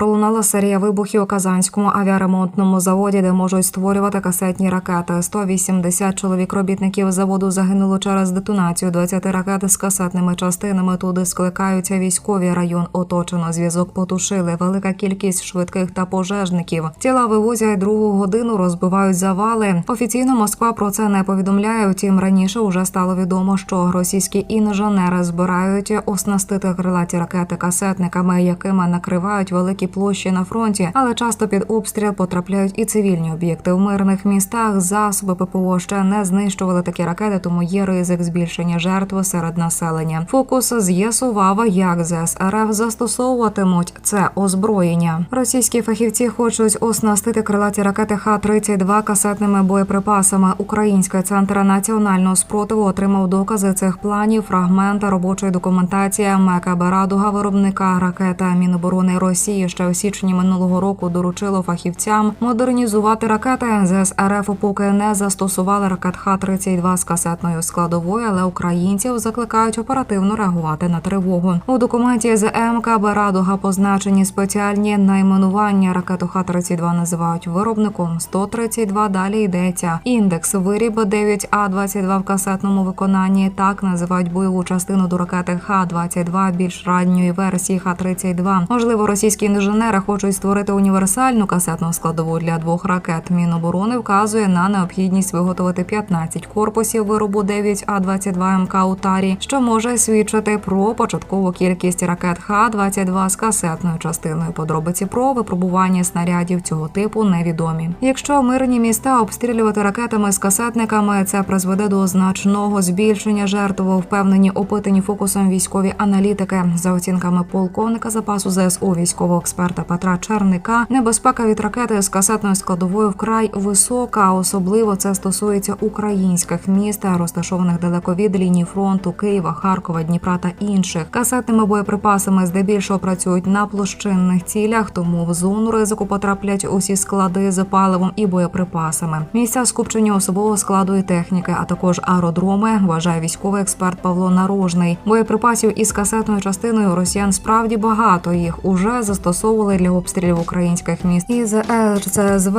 пролунала серія вибухів у Казанському авіаремонтному заводі, де можуть створювати касетні ракети. 180 чоловік робітників заводу загинуло через детонацію 20 ракет з касетними частинами. Туди скликаються військові. Район оточено. Зв'язок потушили. Велика кількість швидких та пожежників. Тіла вивозять другу годину, розбивають завали. Офіційно Москва про це не повідомляє. Втім, раніше вже стало відомо, що російські інженери збирають оснастити крилаті ракети касетниками, якими накривають великі площі на фронті, але часто під обстріл потрапляють і цивільні об'єкти в мирних містах. Засоби ППО ще не знищували такі ракети, тому є ризик збільшення жертв серед населення. Фокус з'ясував, як ЗС РФ застосовуватимуть це озброєння. Російські фахівці хочуть оснастити крилаті ракети Х-32 касетними боєприпасами. Український центр національного спротиву отримав докази цих планів, фрагмента робочої документації МКБ «Радуга» виробника ракета Міноборони Росії ще у січні минулого року доручило фахівцям модернізувати ракети. ЗС РФ поки не застосували ракет Х-32 з касетною складовою, але українців закликають оперативно реагувати на тривогу. У документі з МКБ «Радуга» позначені спеціальні найменування ракету Х-32 називають виробником 132. Далі йдеться індекс виріб 9А-22 в касетному виконанні. Так називають бойову частину до ракети Х-22 більш ранньої версії Х-32. Можливо, російські інженери хочуть створити універсальну касетну складову для двох ракет. Міноборони вказує на необхідність виготовити 15 корпусів виробу 9А-22 МК у тарі, що може свідчити про початкову кількість ракет Х-22 з касетною частиною. Подробиці про випробування снарядів цього типу невідомі. Якщо мирні міста обстрілювати ракетами з касетниками, це призведе до значного збільшення жертв. Впевнені опитані фокусом військові аналітики. За оцінками полковника запасу ЗСУ військового експерта Петра Черника, небезпека від ракети з касетною складовою вкрай висока. Особливо це стосується українських міст, розташованих далеко від лінії фронту Києва, Харкова, Дніпра та інших. Касетними боєприпасами здебільшого працюють на площинних цілях, тому в зону ризику потраплять усі склади з паливом і боєприпасами. Місця скупчення особового складу і техніки, а також аеродроми, вважає військовий експерт Павло Нарожний. Боєприпасів із касетною частиною росіян справді багато. Їх уже застосовували для обстрілів українських міст. Із РЦСВ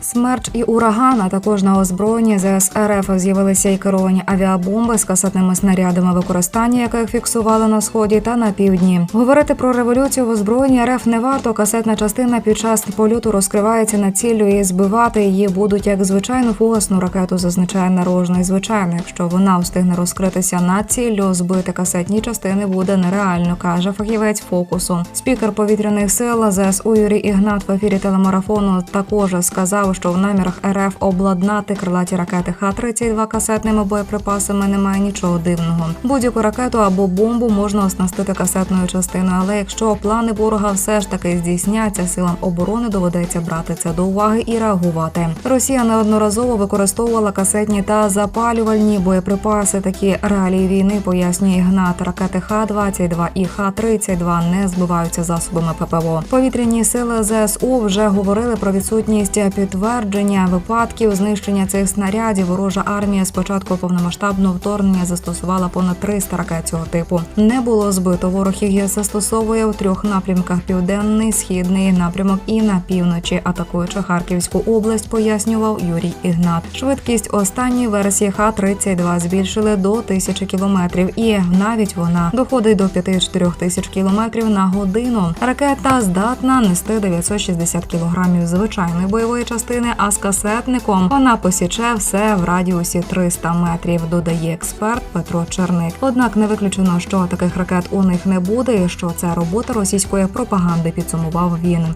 смерч і ураган, а також на озброєнні ЗС РФ з'явилися і керовані авіабомби з касетними снарядами, використання яких фіксували на сході та на півдні. Говорити про революцію в озброєнні РФ не варто. Касетна частина під час польоту розкривається на ціллю і збивати її будуть як звичайну фугасну ракету, зазначає нарожний. Звичайно, якщо вона встигне розкритися на ціллю, збити касетні частини буде нереально, каже фахівець фокусу. Спікер повітряних сил ЗСУ Юрій Ігнат в ефірі телемарафону також сказав, що в намірах РФ обладнати крилаті ракети Х-32 касетними боєприпасами немає нічого дивного. Будь-яку ракету або бомбу можна оснастити касетною частиною, але якщо плани ворога все ж таки здійсняться, силам оборони доведеться брати це до уваги і реагувати. Росія неодноразово використовувала касетні та запалювальні боєприпаси. Такі реалії війни пояснює Ігнат. Ракети Х-22 і Х-32 не збиваються засобами ППО. Повітряні сили ЗСУ вже говорили про відсутність підтвердження випадків знищення цих снарядів. Ворожа армія з початку повномасштабного вторгнення застосувала понад 300 ракет цього типу. Не було збито. Ворог їх застосовує у трьох напрямках: південний, східний напрямок і на півночі, атакуючи Харківську область, пояснював Юрій Ігнат. Швидкість останньої версії Х-32 збільшили до тисячі кілометрів, і навіть вона доходить до 5-4 тисяч кілометрів на годину. Ракета здатна нести 960 кілограмів звичайної бойової частини, а з касетником вона посіче все в радіусі 300 метрів. Додає експерт Петро Черник. Однак не виключено, що таких ракет у них не буде, і що це робота російської пропаганди. Підсумував він.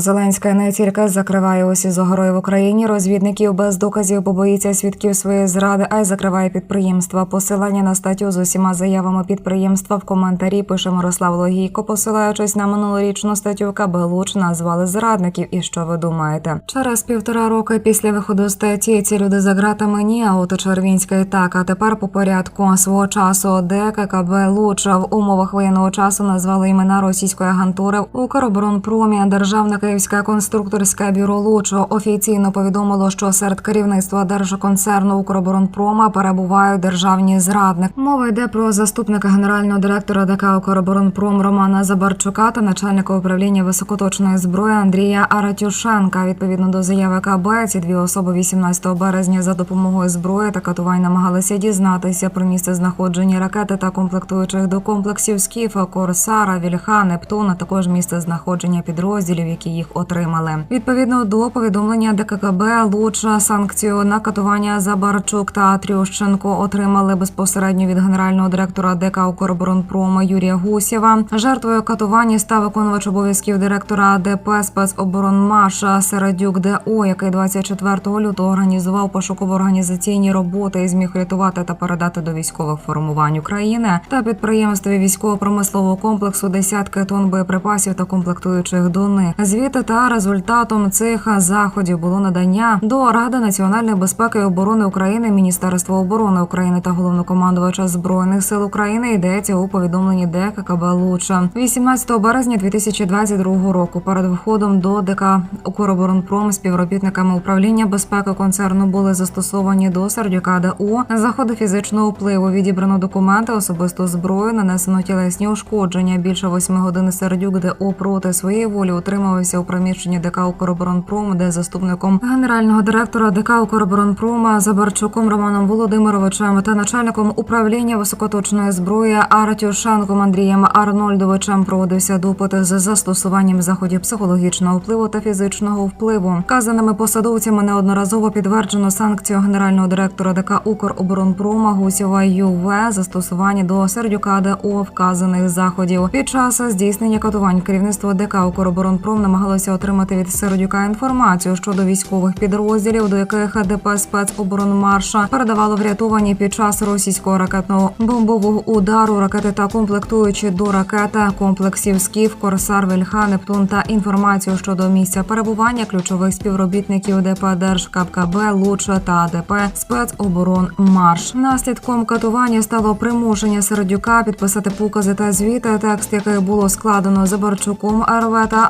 Зеленська не тільки закриває усі загорої в Україні, розвідників без доказів, бо боїться свідків своєї зради, а й закриває підприємства. Посилання на статтю з усіма заявами підприємства в коментарі пише Мирослав Логійко, посилаючись на минулорічну статтю КБ Луч, назвали зрадників. І що ви думаєте? Через півтора роки після виходу статті ці люди за ґратами ні, а от у Червінська і так. А тепер по порядку свого часу ДККБ Луч в умовах воєнного часу назвали імена російської агентури Укроборонпромі державна Київське конструкторське бюро Лучо офіційно повідомило, що серед керівництва держконцерну Укроборонпрома перебувають державні зрадники. Мова йде про заступника генерального директора ДК Укроборонпром Романа Забарчука та начальника управління високоточної зброї Андрія Аратюшенка. Відповідно до заяви КБ, ці дві особи 18 березня за допомогою зброї та катувань намагалися дізнатися про місце знаходження ракети та комплектуючих до комплексів Скіфа, Корсара, Вільха, Нептун, також місце знаходження підрозділів, які їх отримали. Відповідно до повідомлення ДККБ, Луча санкцію на катування Забарчук та Трющенко отримали безпосередньо від генерального директора ДК «Укроборонпром» Юрія Гусєва. Жертвою катування став виконувач обов'язків директора ДП спецоборонмаша Середюк ДО, який 24 лютого організував пошуково-організаційні роботи і зміг рятувати та передати до військових формувань України та підприємстві військово-промислового комплексу десятки тонн боєприпасів та комплектуючих до них. Звіти та результатом цих заходів було надання до Ради національної безпеки і оборони України, Міністерства оборони України та головнокомандувача збройних сил України. Йдеться у повідомленні ДККБ Луча 18 березня 2022 року. Перед входом до ДК «Укроборонпром» співробітниками управління безпеки концерну були застосовані до Сердюка ДУ заходи фізичного впливу. Відібрано документи, особисту зброю, нанесено тілесні ушкодження. Більше восьми годин Сердюк ДО проти своєї волі утримувався у приміщенні ДК «Укроборонпром», де заступником генерального директора ДК «Укроборонпрома» Забарчуком Романом Володимировичем та начальником управління високоточної зброї Артюшенком Андрієм Арнольдовичем проводився допит з застосуванням заходів психологічного впливу та фізичного впливу. Вказаними посадовцями неодноразово підтверджено санкцію генерального директора ДК «Укроборонпрома» Гусєва ЮВ застосування до Сердюка ДО вказаних заходів. Під час здійснення катувань керівництво ДК «Укроборонпром» намагалося отримати від Сердюка інформацію щодо військових підрозділів, до яких ДП спецоборонмарша передавало врятовані під час російського ракетного бомбового удару ракети та комплектуючі до ракети комплексів СКІФ, Корсар, Вельха, Нептун та інформацію щодо місця перебування ключових співробітників ДП Держкапкб, Луча та АДП спецоборонмарш. Наслідком катування стало примушення Сердюка підписати покази та звіти, текст яких було складено Забарчуком РВ та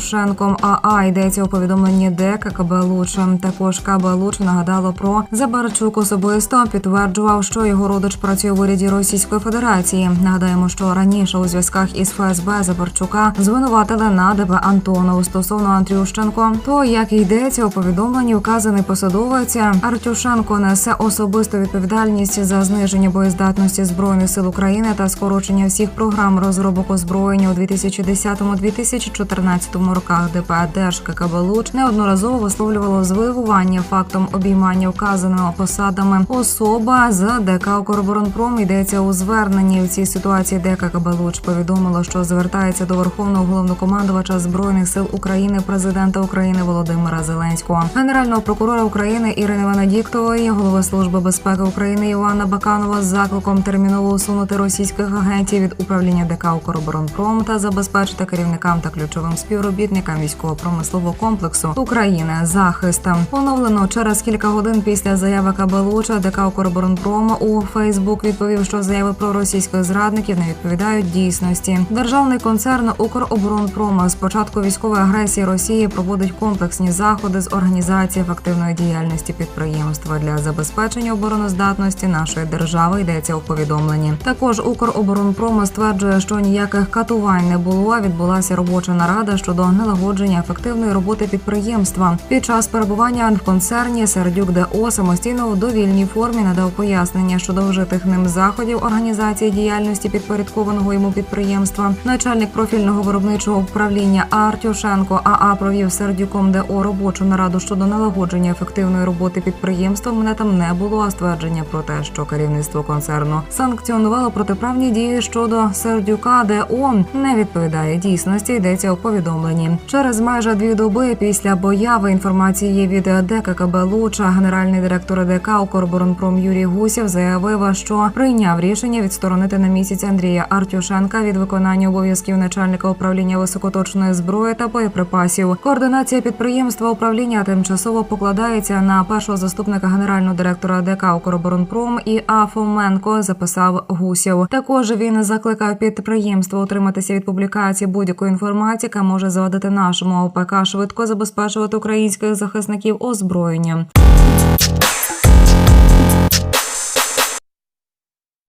Артюшенком АА. Йдеться у повідомленні ДККБ Луча. Також КБ Луч нагадало про Забарчук особисто підтверджував, що його родич працює в уряді Російської Федерації. Нагадаємо, що раніше у зв'язках із ФСБ Забарчука звинуватили на ДБ Антонов стосовно Андрющенко. То як йдеться у повідомленні, вказаний посадовець Артюшенко несе особисту відповідальність за зниження боєздатності збройних сил України та скорочення всіх програм розробок озброєння у 2010-2014 роках. ДП Держ Луч неодноразово висловлювало звивування фактом обіймання вказаними посадами особа з ДК «Укроборонпром» йдеться у зверненні. В цій ситуації ДК Луч повідомило, що звертається до Верховного головнокомандувача збройних сил України, президента України Володимира Зеленського, генерального прокурора України Ірини Венедіктової, голови служби безпеки України Івана Баканова з закликом терміново усунути російських агентів від управління ДК «Укроборонпром» та забезпечити керівникам та ключовим співробітникам військово-промислового комплексу України захист. Поновлено через кілька годин після заяви Кабелуча ДК «Укроборонпром» у Фейсбук відповів, що заяви про російських зрадників не відповідають дійсності. Державний концерн «Укроборонпром» з початку військової агресії Росії проводить комплексні заходи з організації ефективної діяльності підприємства для забезпечення обороноздатності нашої держави. Йдеться у повідомленні. Також «Укроборонпром» стверджує, що ніяких катувань не було. Відбулася робоча нарада щодо налагодження ефективної роботи підприємства. Під час перебування в концерні Сердюк ДО самостійно у довільній формі надав пояснення щодо вжитих ним заходів організації діяльності підпорядкованого йому підприємства. Начальник профільного виробничого управління Артюшенко АА провів Сердюком ДО робочу нараду щодо налагодження ефективної роботи підприємства. Мене там не було а ствердження про те, що керівництво концерну санкціонувало протиправні дії щодо Сердюка ДО не відповідає дійсності. Йдеться у повідомленні. Через майже дві доби після появи інформації від ДККБ Луча генеральний директор ДК «Укроборонпром» Юрій Гусєв заявив, що прийняв рішення відсторонити на місяць Андрія Артюшенка від виконання обов'язків начальника управління високоточної зброї та боєприпасів. Координація підприємства управління тимчасово покладається на першого заступника генерального директора ДК «Укроборонпром» і А. Фоменко, записав Гусєв. Також він закликав підприємство утриматися від публікації будь-якої інформації, яка може завадити нашому ОПК швидко забезпечувати українських захисників озброєнням.